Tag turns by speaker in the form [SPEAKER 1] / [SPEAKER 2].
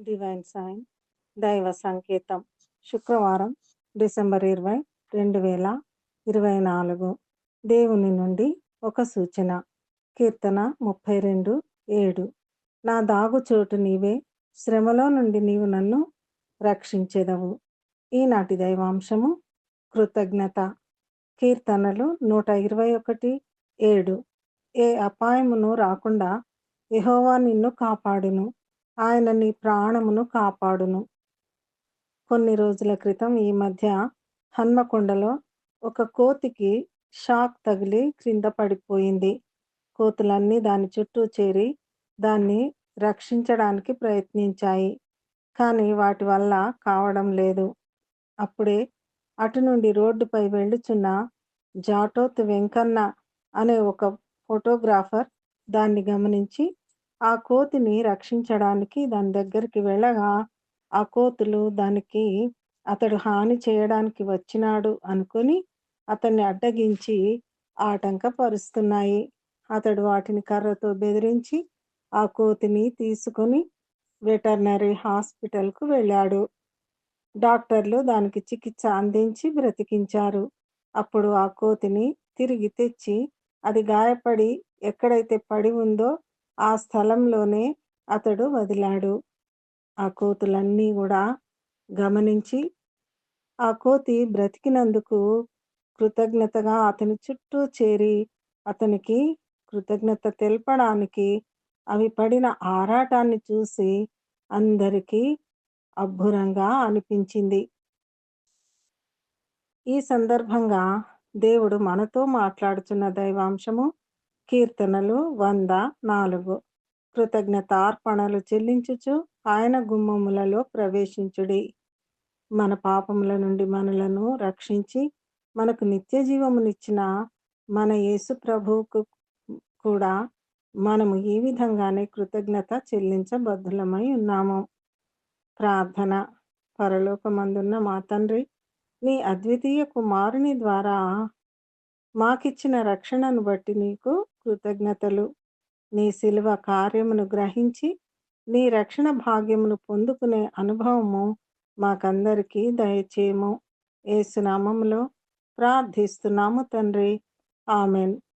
[SPEAKER 1] Divine sign దైవ సంకేతం శుక్రవారం డిసెంబర్ ఇరవై రెండు వేల ఇరవై నాలుగు దేవుని నుండి ఒక సూచన. కీర్తన ముప్పై రెండు ఏడు. నా దాగు చోటు నీవే శ్రమలో నుండి నీవు నన్ను రక్షించెదవు. ఈనాటి దైవాంశము కృతజ్ఞత. కీర్తనలు నూట ఇరవై ఒకటి ఏడు. ఏ అపాయమును రాకుండా యహోవా నిన్ను కాపాడును. ఆయన నీ ప్రాణమును కాపాడును. కొన్ని రోజుల క్రితం ఈ మధ్య హన్మకొండలో ఒక కోతికి షాక్ తగిలి క్రింద పడిపోయింది. కోతులన్నీ దాని చుట్టూ చేరి దాన్ని రక్షించడానికి ప్రయత్నించాయి కానీ వాటి వల్ల కావడం లేదు. అప్పుడే అటు నుండి రోడ్డుపై వెళ్ళుచున్న జాటోత్ వెంకన్న అనే ఒక ఫోటోగ్రాఫర్ దాన్ని గమనించి ఆ కోతిని రక్షించడానికి దాని దగ్గరికి వెళ్ళగా ఆ కోతులు దానికి అతడు హాని చేయడానికి వచ్చినాడు అనుకొని అతన్ని అడ్డగించి ఆటంకపరుస్తున్నాయి. అతడు వాటిని కర్రతో బెదిరించి ఆ కోతిని తీసుకొని వెటర్నరీ హాస్పిటల్కు వెళ్ళాడు. డాక్టర్లు దానికి చికిత్స అందించి బ్రతికించారు. అప్పుడు ఆ కోతిని తిరిగి తెచ్చి అది గాయపడి ఎక్కడైతే పడి ఉందో ఆ స్థలంలోనే అతడు వదిలాడు. ఆ కోతులన్నీ కూడా గమనించి ఆ కోతి బ్రతికినందుకు కృతజ్ఞతగా అతని చుట్టూ చేరి అతనికి కృతజ్ఞత తెలపడానికి అవి పడిన ఆరాటాన్ని చూసి అందరికీ అబ్బురంగా అనిపించింది. ఈ సందర్భంగా దేవుడు మనతో మాట్లాడుతున్న దైవాంశము కీర్తనలు వంద నాలుగు. కృతజ్ఞతార్పణలు చెల్లించుచు ఆయన గుమ్మములలో ప్రవేశించుడి. మన పాపముల నుండి మనలను రక్షించి మనకు నిత్య జీవమునిచ్చిన మన యేసు ప్రభువుకు కూడా మనము ఈ విధంగానే కృతజ్ఞత చెల్లించబద్ధులమై ఉన్నాము. ప్రార్థన. పరలోకమందున్న మా తండ్రి నీ అద్వితీయ కుమారుని ద్వారా మాకిచ్చిన రక్షణను బట్టి నీకు కృతజ్ఞతలు. నీ శిలువ కార్యమును గ్రహించి నీ రక్షణ భాగ్యమును పొందుకునే అనుభవము మాకందరికీ దయచేయము. ఏసునామంలో ప్రార్థిస్తున్నాము తండ్రి. ఆమెన్.